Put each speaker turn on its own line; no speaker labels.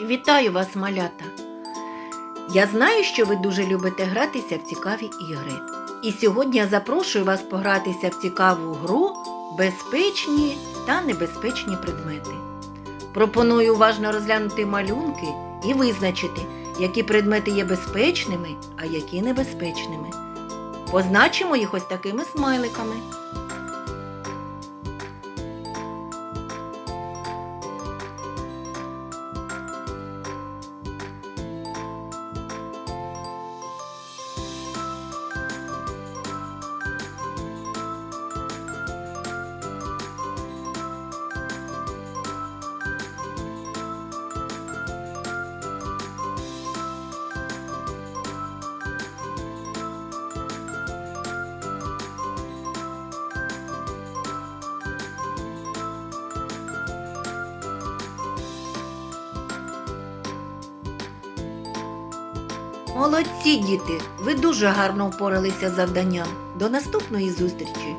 Вітаю вас, малята! Я знаю, що ви дуже любите гратися в цікаві ігри. І сьогодні я запрошую вас погратися в цікаву гру безпечні та небезпечні предмети. Пропоную уважно розглянути малюнки і визначити, які предмети є безпечними, а які небезпечними. Позначимо їх ось такими смайликами. Молодці, діти! Ви дуже гарно впоралися з завданням. До наступної зустрічі!